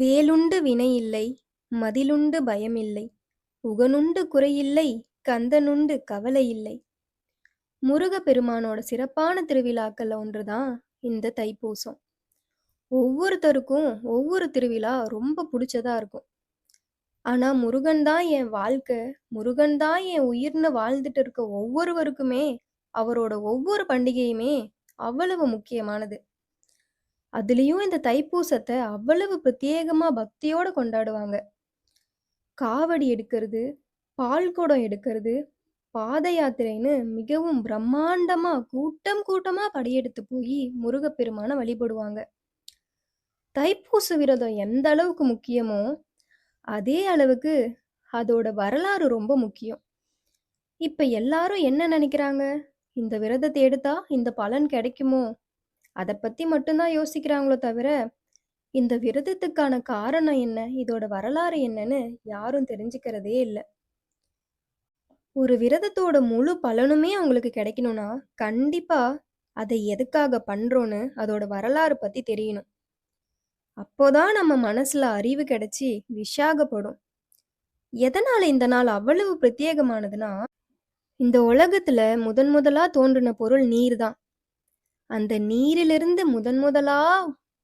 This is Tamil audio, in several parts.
வேலுண்டு வினையில்லை மதிலுண்டு பயமில்லை உகனுண்டு குறையில்லை கந்தனுண்டு கவலை இல்லை முருகப்பெருமானோட சிறப்பான திருவிழாக்கள்ல ஒன்றுதான் இந்த தைப்பூசம். ஒவ்வொருத்தருக்கும் ஒவ்வொரு திருவிழா ரொம்ப பிடிச்சதா இருக்கும். ஆனா முருகன் தான் என் வாழ்க்கை முருகன் தான் என் உயிர்னு வாழ்ந்துட்டு இருக்க ஒவ்வொருவருக்குமே அவரோட ஒவ்வொரு பண்டிகையுமே அவ்வளவு முக்கியமானது. அதுலயும் இந்த தைப்பூசத்தை அவ்வளவு பிரத்யேகமா பக்தியோட கொண்டாடுவாங்க. காவடி எடுக்கிறது பால் குடம் எடுக்கிறது பாத யாத்திரைன்னு மிகவும் பிரம்மாண்டமா கூட்டம் கூட்டமா படையெடுத்து போய் முருகப்பெருமான வழிபடுவாங்க. தைப்பூச விரதம் எந்த அளவுக்கு முக்கியமோ அதே அளவுக்கு அதோட வரலாறு ரொம்ப முக்கியம். இப்ப எல்லாரும் என்ன நினைக்கிறாங்க? இந்த விரதத்தை எடுத்தா இந்த பலன் கிடைக்குமோ? அதை பத்தி மட்டும்தான் யோசிக்கிறாங்களோ தவிர இந்த விரதத்துக்கான காரணம் என்ன? இதோட வரலாறு என்னன்னு யாரும் தெரிஞ்சுக்கிறதே இல்லை. ஒரு விரதத்தோட முழு பலனுமே அவங்களுக்கு கிடைக்கணும்னா கண்டிப்பா அதை எதுக்காக பண்றோன்னு அதோட வரலாறு பத்தி தெரியணும். அப்போதான் நம்ம மனசுல அறிவு கிடைச்சி விஷாகப்படும். எதனால இந்த நாள் அவ்வளவு பிரத்யேகமானதுன்னா இந்த உலகத்துல முதன் முதலா தோன்றின பொருள் நீர் தான் அந்த நீரிலிருந்து முதன் முதலா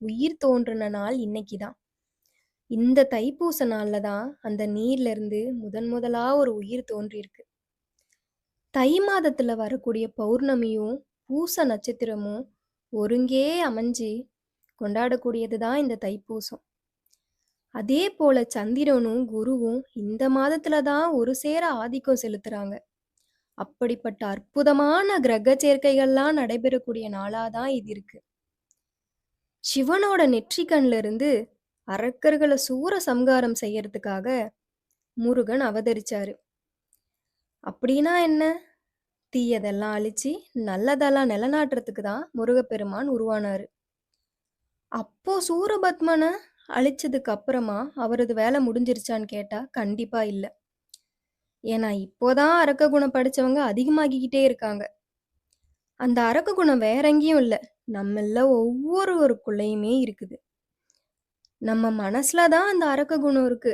உயிர் தோன்றின நாள் இன்னைக்கு தான். இந்த தைப்பூச நாள்ல தான் அந்த நீர்ல இருந்து முதன் முதலா ஒரு உயிர் தோன்றியிருக்கு. தை மாதத்துல வரக்கூடிய பௌர்ணமியும் பூச நட்சத்திரமும் ஒருங்கே அமைஞ்சு கொண்டாடக்கூடியது தான் இந்த தைப்பூசம். அதே போல சந்திரனும் குருவும் இந்த மாதத்துல தான் ஒரு சேர ஆதிக்கம் செலுத்துறாங்க. அப்படிப்பட்ட அற்புதமான கிரக சேர்க்கைகள்லாம் நடைபெறக்கூடிய நாளாதான் இது இருக்கு. சிவனோட நெற்றிக்கண்ல இருந்து அரக்கர்களை சூர சம்காரம் செய்யறதுக்காக முருகன் அவதரிச்சாரு. அப்படின்னா என்ன? தீயதெல்லாம் அழிச்சு நல்லதெல்லாம் நிலநாட்டுறதுக்கு தான் முருகப்பெருமான் உருவானாரு. அப்போ சூரபத்மனை அழிச்சதுக்கு அப்புறமா அவரது வேலை முடிஞ்சிருச்சான்னு கேட்டா கண்டிப்பா இல்லை. ஏன்னா இப்போதான் அரக்க குணம் படிச்சவங்க அதிகமாகிக்கிட்டே இருக்காங்க. அந்த அரக்க குணம் வேற எங்கேயும் இல்லை. நம்மள ஒவ்வொருவருக்குள்ளேயுமே இருக்குது. நம்ம மனசுல தான் அந்த அரக்க குணம் இருக்கு.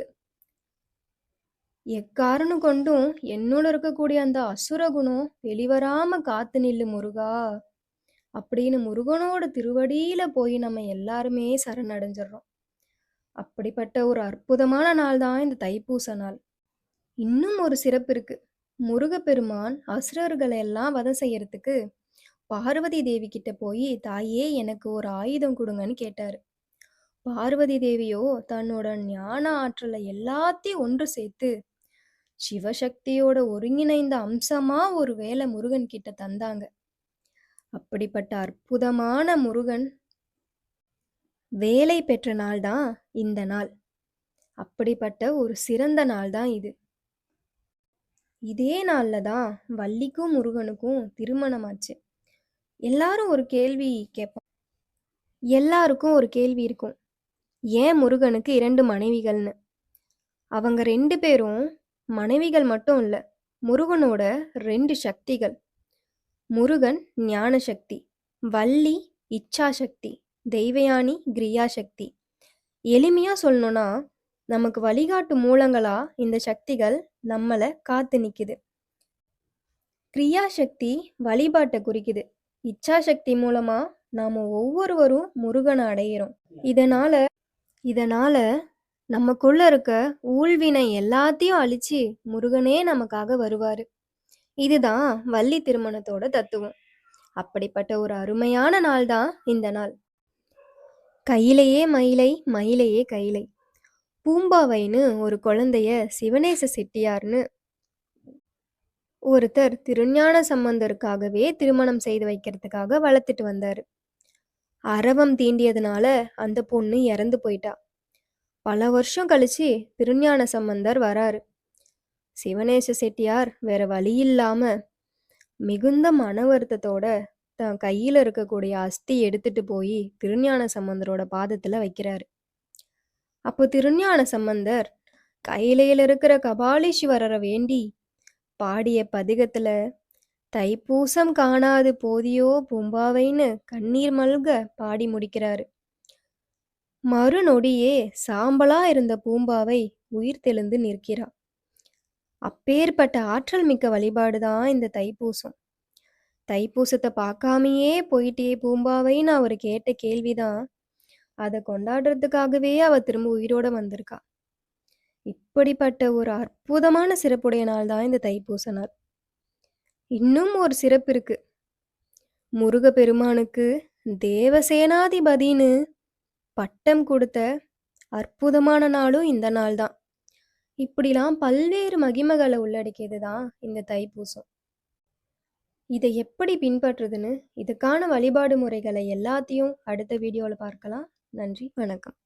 எக்காரணம் கொண்டும் என்னோட இருக்கக்கூடிய அந்த அசுர குணம் வெளிவராம காத்து நில்லு முருகா. அப்படின்னு முருகனோட திருவடியில போய் நம்ம எல்லாருமே சரணடைஞ்சிடுறோம் அப்படிப்பட்ட ஒரு அற்புதமான நாள் தான் இந்த தைப்பூச நாள். இன்னும் ஒரு சிறப்பு இருக்கு. முருகப்பெருமான் அசுரர்களை எல்லாம் வதம் செய்யறதுக்கு பார்வதி தேவி கிட்ட போய் தாயே எனக்கு ஒரு ஆயுதம் கொடுங்கன்னு கேட்டாரு. பார்வதி தேவியோ தன்னோட ஞான ஆற்றலை எல்லாத்தையும் ஒன்று சேர்த்து சிவசக்தியோட ஒருங்கிணைந்த அம்சமா ஒரு வேலை முருகன் கிட்ட தந்தாங்க. அப்படிப்பட்ட அற்புதமான முருகன் வேலை பெற்ற நாள் தான் இந்த நாள். அப்படிப்பட்ட ஒரு சிறந்த நாள் தான் இது. இதே நாளில் தான் வள்ளிக்கும் முருகனுக்கும் திருமணமாச்சு. எல்லாரும் ஒரு கேள்வி கேட்பான் எல்லாருக்கும் ஒரு கேள்வி இருக்கும். ஏன் முருகனுக்கு இரண்டு மனைவிகள்னு? அவங்க ரெண்டு பேரும் மனைவிகள் மட்டும் இல்லை முருகனோட ரெண்டு சக்திகள். முருகன் ஞான சக்தி வள்ளி இச்சா சக்தி தெய்வயானி கிரியா சக்தி எளிமையாக சொல்லணும்னா நமக்கு வழிகாட்டு மூலங்களா இந்த சக்திகள் நம்மளை காத்து நிக்குது. கிரியா சக்தி வழிபாட்டை குறிக்குது. இச்சா சக்தி மூலமா நாம ஒவ்வொருவரும் முருகனை அடையிறோம். இதனால இதனால நமக்குள்ள இருக்க ஊழ்வினை எல்லாத்தையும் அழிச்சு முருகனே நமக்காக வருவாரு. இதுதான் வள்ளி திருமணத்தோட தத்துவம். அப்படிப்பட்ட ஒரு அருமையான நாள் தான் இந்த நாள். கையிலேயே மயிலை மயிலையே கையிலை. பூம்பாவைன்னு ஒரு குழந்தைய சிவனேச செட்டியார்னு ஒருத்தர் திருஞான சம்பந்தருக்காகவே திருமணம் செய்து வைக்கிறதுக்காக வளர்த்துட்டு வந்தாரு. அரவம் தீண்டியதுனால அந்த பொண்ணு இறந்து போயிட்டா. பல வருஷம் கழிச்சு திருஞான சம்பந்தர் வராரு. சிவனேச செட்டியார் வேற வழி இல்லாம மிகுந்த மன வருத்தத்தோட தன் கையில இருக்கக்கூடிய அஸ்தி எடுத்துட்டு போய் திருஞான சம்பந்தரோட பாதத்துல வைக்கிறாரு. அப்போ திருஞான சம்பந்தர் கையிலையில இருக்கிற கபாலீஸ்வரரை வேண்டி பாடிய பதிகத்துல தைப்பூசம் காணாது போதியோ பூம்பாவைன்னு கண்ணீர் மல்க பாடி முடிக்கிறாரு மறுநொடியே சாம்பலா இருந்த பூம்பாவை உயிர் தெளிந்து நிற்கிறா. அப்பேற்பட்ட ஆற்றல் மிக்க வழிபாடுதான் இந்த தைப்பூசம். தைப்பூசத்தை பார்க்காமையே போயிட்டே பூம்பாவைன்னு அவர் கேட்ட கேள்விதான், அதை கொண்டாடுறதுக்காகவே அவ திரும்ப உயிரோட வந்திருக்கா. இப்படிப்பட்ட ஒரு அற்புதமான சிறப்புடைய நாள் தான் இந்த தைப்பூச நாள். இன்னும் ஒரு சிறப்பு இருக்கு. முருகப்பெருமானுக்கு தேவசேனாதிபதின்னு பட்டம் கொடுத்த அற்புதமான நாளும் இந்த நாள் தான். இப்படிலாம் பல்வேறு மகிமைகளை உள்ளடக்கியது தான் இந்த தைப்பூசம். இதை எப்படி பின்பற்றுதுன்னு, இதுக்கான வழிபாடு முறைகளை எல்லாத்தையும் அடுத்த வீடியோவில் பார்க்கலாம். நன்றி, வணக்கம்.